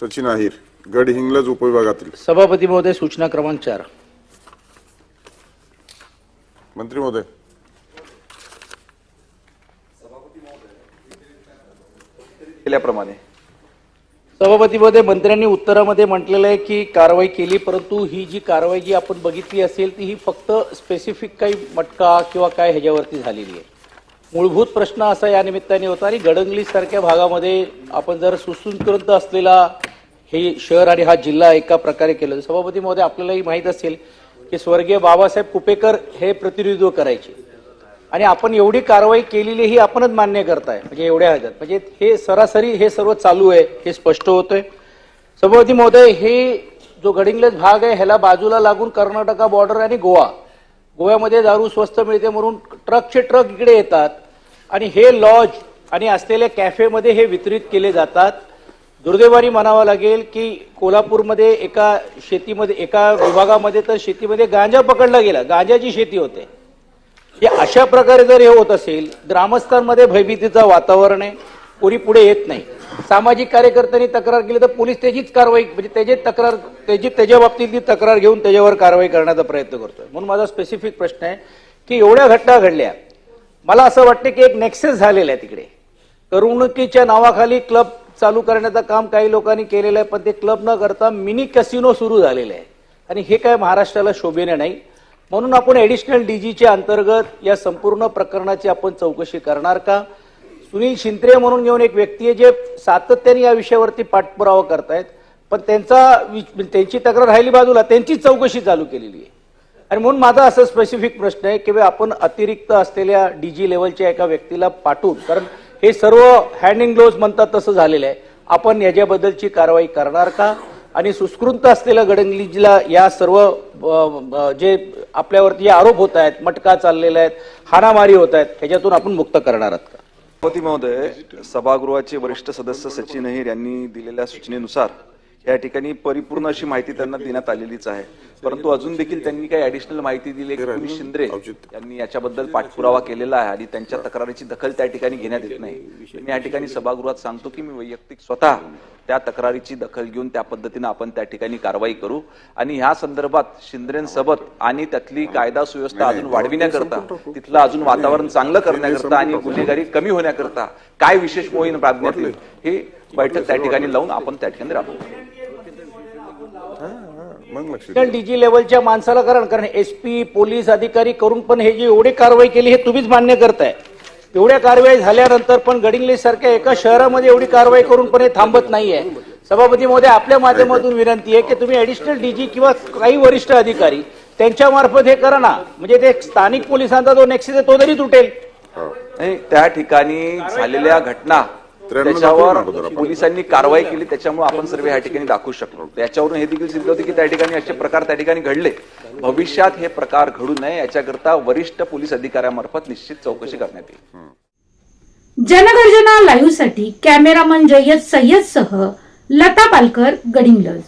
सचिन अहिर गड हिंगलज उपविभागातील. सभापती महोदय सूचना क्रमांक चार. मंत्री महोदय. केल्याप्रमाणे. सभापती महोदय मंत्र्यांनी उत्तरामध्ये म्हटलेलं आहे की कारवाई केली परंतु ही जी कारवाई जी आपण बघितली असेल ती ही फक्त स्पेसिफिक काही मटका किंवा काय ह्याच्यावरती झालेली आहे. मूलभूत प्रश्न असा या निमित्ताने होता आणि गडंगली सारख्या भागामध्ये आपण जर सुसंस्कृत असलेला हे शहर आणि हा जिल्हा एका प्रकारे केलं. सभापती महोदय आपल्यालाही माहीत असेल की स्वर्गीय बाबासाहेब कुपेकर हे प्रतिनिधित्व करायचे. आणि आपण एवढी कारवाई केलेली ही आपणच मान्य करताय म्हणजे एवढ्या ह्याच्यात. म्हणजे हे सरासरी हे सर्व चालू आहे हे स्पष्ट होतंय. सभापती महोदय हे जो गडिंग्लज भाग आहे ह्याला बाजूला लागून कर्नाटका बॉर्डर आणि गोवा. गोव्यामध्ये दारू स्वस्त मिळते म्हणून ट्रकचे ट्रक इकडे येतात. आणि हे लॉज आणि असलेल्या कॅफेमध्ये हे वितरित केले जातात. दुर्दैवानी म्हणावं लागेल की कोल्हापूरमध्ये एका शेतीमध्ये एका विभागामध्ये तर शेतीमध्ये गांजा पकडला गेला. गांजाची शेती होते. हे अशा प्रकारे जर हे होत असेल ग्रामस्थांमध्ये भयभीतीचं वातावरण आहे. कोणी पुढे येत नाही. सामाजिक कार्यकर्त्यांनी तक्रार केली तर पोलीस त्याचीच कारवाई म्हणजे त्याची तक्रार त्याची त्याच्या बाबतीतली तक्रार घेऊन त्याच्यावर कारवाई करण्याचा प्रयत्न करतोय. म्हणून माझा स्पेसिफिक प्रश्न आहे की एवढ्या घटना घडल्या. मला असं वाटतं की एक नेक्सेस झालेला आहे तिकडे. करमणुकीच्या नावाखाली क्लब चालू करण्याचं काम काही लोकांनी केलेलं आहे पण ते क्लब न करता मिनी कॅसिनो सुरू झालेलं आहे. आणि हे काय महाराष्ट्राला शोभेने नाही. म्हणून आपण ॲडिशनल डीजीच्या अंतर्गत या संपूर्ण प्रकरणाची आपण चौकशी करणार का? सुनील शिंत्रे म्हणून घेऊन एक व्यक्ती आहे जे सातत्याने या विषयावरती पाठपुरावा करतायत पण त्यांचा त्यांची तक्रार राहिली बाजूला त्यांची चौकशी चालू केलेली आहे. आणि म्हणून माझा असं स्पेसिफिक प्रश्न आहे की बा आपण अतिरिक्त असलेल्या डीजी लेवलच्या एका व्यक्तीला पाठवून कारण हे सर्व हँड इन ग्लोव्ज म्हणतात तसं झालेलं आहे. आपण याच्याबद्दलची कारवाई करणार का? आणि सुस्कृत असलेल्या गडंगलीजीला या सर्व जे आपल्यावरती जे आरोप होत आहेत मटका चाललेला आहेत हाणामारी होत आहेत ह्याच्यातून आपण मुक्त करणार आहात का? महोदय सभागृहाचे वरिष्ठ सदस्य सचिन अहिर यांनी दिलेल्या सूचनेनुसार या ठिकाणी परिपूर्ण अशी माहिती त्यांना देण्यात आलेलीच आहे. परंतु अजून देखील त्यांनी काही ऍडिशनल माहिती दिली. शिंद्रे यांनी याच्याबद्दल पाठपुरावा केलेला आहे आणि त्यांच्या तक्रारीची दखल त्या ठिकाणी घेण्यात येत नाही. मी या ठिकाणी सभागृहात सांगतो की मी वैयक्तिक स्वतः त्या तक्रारीची दखल घेऊन त्या पद्धतीने आपण त्या ठिकाणी कारवाई करू. आणि ह्या संदर्भात शिंद्रेंसोबत आणि त्यातली कायदा सुव्यवस्था अजून वाढविण्याकरता तिथलं अजून वातावरण चांगलं करण्याकरता आणि गुन्हेगारी कमी होण्याकरता काय विशेष मोहीम राबण्यात येईल हे बैठक त्या ठिकाणी लावून आपण त्या ठिकाणी राबवू. मग लक्ष डीजी लेवलच्या माणसाला कारण कारण एसपी पोलीस अधिकारी करून पण हे जी एवढी कारवाई केली हे तुम्हीच मान्य करताय. एवढ्या कारवाई झाल्यानंतर पण गडिंगली सारख्या एका शहरामध्ये एवढी कारवाई करून पण हे थांबत नाहीये. सभापती महोदय आपल्या माध्यमातून विनंती आहे की तुम्ही ऍडिशनल डीजी किंवा काही वरिष्ठ अधिकारी त्यांच्या मार्फत हे करा ना. म्हणजे ते स्थानिक पोलिसांचा जो नेक्सिस आहे तो तरी तुटेल. नाही त्या ठिकाणी झालेल्या घटना त्याच्यावर. पोलिसांनी कारवाई केली त्याच्यामुळे आपण सर्व या ठिकाणी दाखवू शकलो. त्याच्यावरून हे देखील सिद्ध होते की त्या ठिकाणी असे प्रकार त्या ठिकाणी घडले. भविष्यात हे प्रकार घडू नये याच्याकरता वरिष्ठ पोलीस अधिकाऱ्यामार्फत निश्चित चौकशी करण्यात येईल. जनगर्जना लाईव्हसाठी कॅमेरामन जय्यद सय्यद सह लता पालकर गडिंग्लज.